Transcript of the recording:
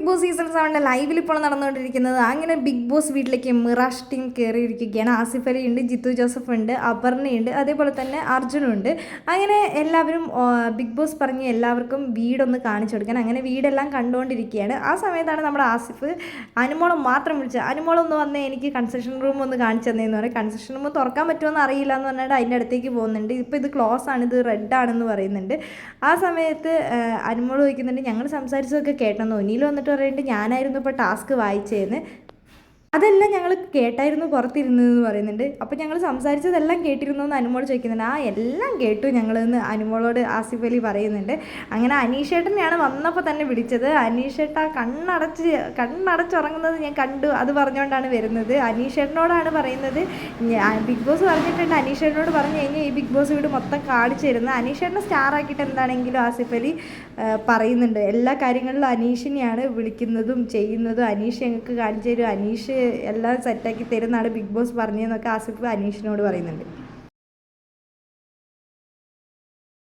Big boss season സെവന്റെ ലൈവിൽ ഇപ്പോൾ നടന്നുകൊണ്ടിരിക്കുന്നത്. അങ്ങനെ ബിഗ് ബോസ് വീട്ടിലേക്ക് മിറാഷ് ടീം കയറിയിരിക്കുകയാണ് ആസിഫ് അലി ഉണ്ട് ജിത്തു ജോസഫ് ഉണ്ട് അപർണയുണ്ട് അതേപോലെ തന്നെ അർജുനുണ്ട് അങ്ങനെ എല്ലാവരും ബിഗ് ബോസ് പറഞ്ഞ് എല്ലാവർക്കും വീടൊന്ന് കാണിച്ചു കൊടുക്കാൻ. അങ്ങനെ വീടെല്ലാം കണ്ടുകൊണ്ടിരിക്കുകയാണ്. ആ സമയത്താണ് നമ്മുടെ ആസിഫ് അനുമോളം മാത്രം വിളിച്ചത്. അനുമോളൊന്ന് വന്ന് എനിക്ക് കൺസ്ട്രക്ഷൻ റൂം ഒന്ന് കാണിച്ചു തന്നേന്ന് പറയും കൺസ്ട്രക്ഷൻ റൂം തുറക്കാൻ പറ്റുമോ അറിയില്ല എന്ന് പറഞ്ഞിട്ട് അതിന്റെ അടുത്തേക്ക് പോകുന്നുണ്ട്. ഇപ്പോൾ ഇത് ക്ലോസ് ആണ് ഇത് റെഡ് ആണെന്ന് പറയുന്നുണ്ട്. ആ സമയത്ത് അനുമോൾ ചോദിക്കുന്നുണ്ട് ഞങ്ങൾ സംസാരിച്ചതൊക്കെ കേട്ടെന്ന്? ഒന്നിയിൽ വന്നിട്ട് പറയുന്നുണ്ട് ഞാനായിരുന്നു ഇപ്പോൾ ടാസ്ക് വായിച്ചതെന്ന് അതെല്ലാം ഞങ്ങൾ കേട്ടായിരുന്നു പുറത്തിരുന്നു എന്ന് പറയുന്നുണ്ട്. അപ്പോൾ ഞങ്ങൾ സംസാരിച്ചതെല്ലാം കേട്ടിരുന്നു എന്ന് അനുമോൾ ചോദിക്കുന്നുണ്ട്. ആ എല്ലാം കേട്ടു ഞങ്ങളെന്ന് അനുമോളോട് ആസിഫ് അലി പറയുന്നുണ്ട്. അങ്ങനെ അനീഷേട്ടനെയാണ് വന്നപ്പോൾ തന്നെ വിളിച്ചത്. അനീഷേട്ട കണ്ണടച്ച് കണ്ണടച്ചുറങ്ങുന്നത് ഞാൻ കണ്ടു. അത് പറഞ്ഞുകൊണ്ടാണ് വരുന്നത്. അനീഷേട്ടനോടാണ് പറയുന്നത്. ബിഗ് ബോസ് പറഞ്ഞിട്ടുണ്ട്. അനീഷേട്ടനോട് പറഞ്ഞു കഴിഞ്ഞാൽ ഈ ബിഗ് ബോസ് വീട് മൊത്തം കാണിച്ചു തരുന്നത്. അനീഷേട്ടനെ സ്റ്റാർ ആക്കിയിട്ട് എന്താണെങ്കിലും ആസിഫ് അലി പറയുന്നുണ്ട്. എല്ലാ കാര്യങ്ങളിലും അനീഷിനെയാണ് വിളിക്കുന്നതും ചെയ്യുന്നതും. അനീഷ് ഞങ്ങൾക്ക് കാണിച്ചു തരും. അനീഷ് എല്ലാം സെറ്റാക്കി തരുന്നതാണ് ബിഗ് ബോസ് പറഞ്ഞതെന്നൊക്കെ ആസിഫ് അനീഷിനോട് പറയുന്നുണ്ട്.